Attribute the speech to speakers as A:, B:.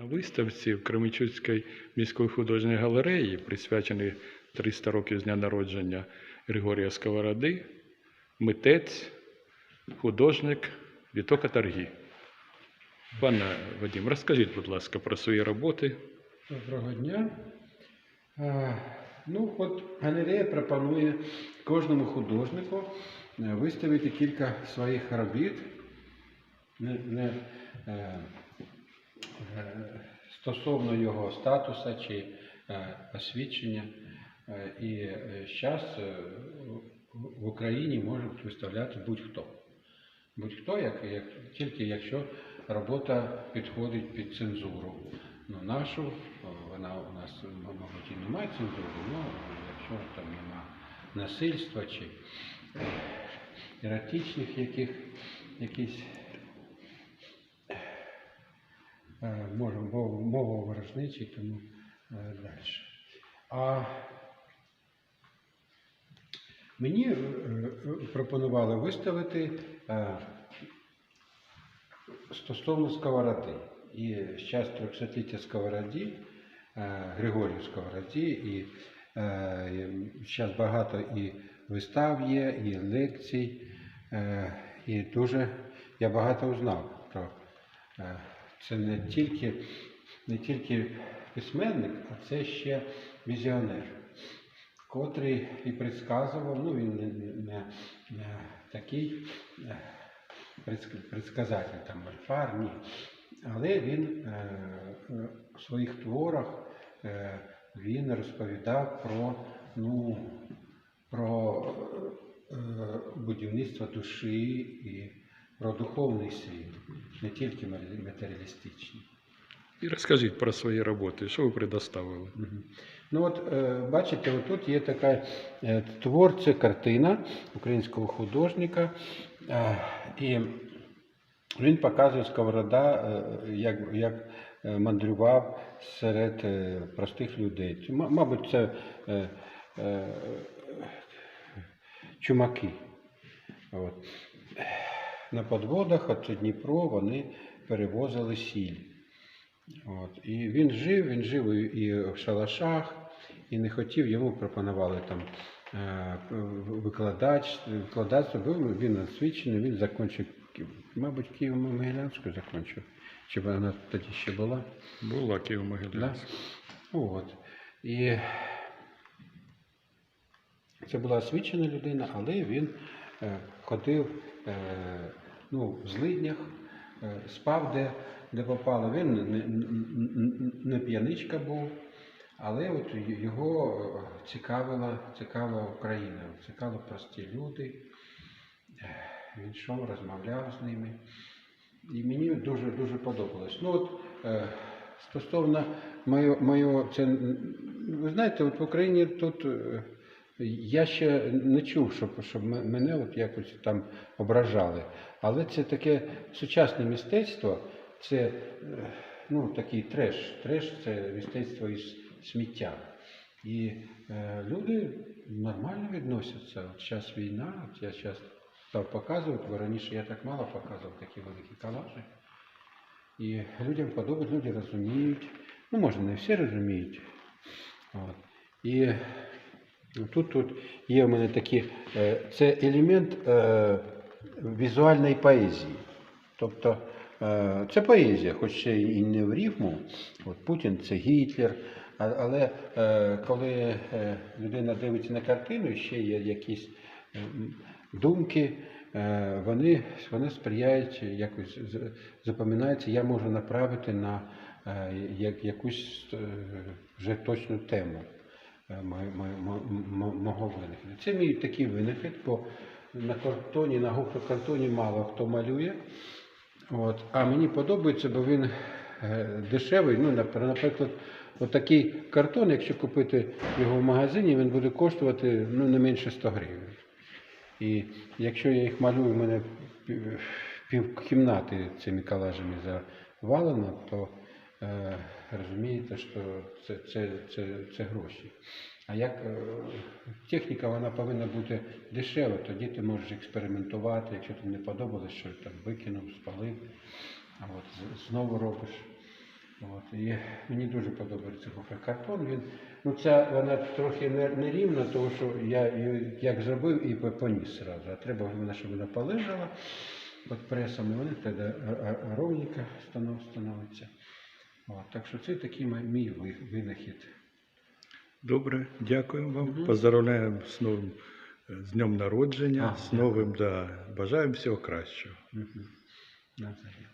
A: На виставці в Кременчуцькій міської художньої галереї, присвяченій 300 років з дня народження Григорія Сковороди, митець, художник Віто Каторгі. Пане Вадим, розкажіть, будь ласка, про свої роботи.
B: Доброго дня. Ну, от галерея пропонує кожному художнику е, виставити кілька своїх робіт не, не, е, стосовно його статуса чи е, освідчення. Е, І зараз в Україні можуть виставляти будь-хто. Будь-хто, як, як, тільки якщо робота підходить під цензуру. Ну, нашу, вона у нас, мабуть, і немає цензури, ну, якщо там нема насильства чи е, еротичних яких, якісь е, може, мов- ворожничі, тому е, далі. А Мені е, пропонували виставити стосовно сковороди. І зараз 300-ліття сковороді, Григорію Сковороді, і зараз багато і вистав є, і лекцій, і дуже я багато узнав про це не тільки, не тільки письменник, а це ще візіонер котрий і предсказував, ну він не, не, не, такий е, предсказатель, там Альфар, ні. Але він е, е, в своїх творах е, він розповідав про, ну, про будівництво душі і про духовний світ, не тільки мат- матеріалістичний.
A: І розкажіть про свої роботи, що ви предоставили.
B: Ну от е, бачите, отут є така е, твор, це картина українського художника, е, і він показує сковорода, як, як мандрював серед простих людей. Мабуть, це чумаки. От. На подводах от Дніпро вони перевозили сіль. От. І він жив, він жив і- в шалашах, і не хотів, йому пропонували там е, викладач, викладацтво, був він освічений, він закінчив, мабуть, Києво-Могилянську закінчив. Чи вона тоді ще була?
A: Була києво
B: Да? От. І це була освічена людина, але він е, ходив е, ну, в злиднях, е, спав де, де попало. Він не, п'яничка був, але от його е, цікавила, цікавила Україна, цікавили прості люди. Він йшов, розмовляв з ними. І мені дуже дуже подобалось. Ну от стосовно моє, моє, це ви знаєте, от в Україні тут я ще не чув, щоб, щоб мене от якось там ображали. Але це таке сучасне мистецтво, це е, ну, такий треш. Треш це мистецтво із сміття. І е, люди нормально відносяться. От зараз війна, от я зараз став показувати, бо раніше я так мало показував такі великі колажі. І людям подобається, люди розуміють. Ну, може, не всі розуміють. От. І тут, тут є в мене такі, е, це елемент е, візуальної поезії. Тобто е, це поезія, хоч ще і не в рифму. От Путін це Гітлер. Але коли людина дивиться на картину, ще є якісь думки, вони, вони сприяють якось запам'ятаються, я можу направити на якусь вже точну тему мого винахіду. Це мій такий винахід, бо на картоні, на гофрокартоні мало хто малює. От. А мені подобається, бо він е, дешевий. Ну, наприклад, отакий картон, якщо купити його в магазині, він буде коштувати ну, не менше 100 гривень. І якщо я їх малюю, в мене пів- пів цими колажами завалено, то е, розумієте, що це, це, це, це гроші. А як е, техніка вона повинна бути дешева, тоді ти можеш експериментувати, якщо тобі не подобалось, що там викинув, спалив, а от знову робиш. От, і мені дуже подобається гофрокартон. Він, ну ця вона трохи не, не тому що я як зробив і поніс зразу. А треба щоб вона полежала під пресом, і вона тоді ровненько станов- становиться. От, так що це такий мій- винахід.
A: Добре, дякуємо вам.
B: Угу.
A: Поздравляємо з новим е, з днем народження,
B: А,
A: з новим, да. Бажаємо всього кращого.
B: Навзаєм.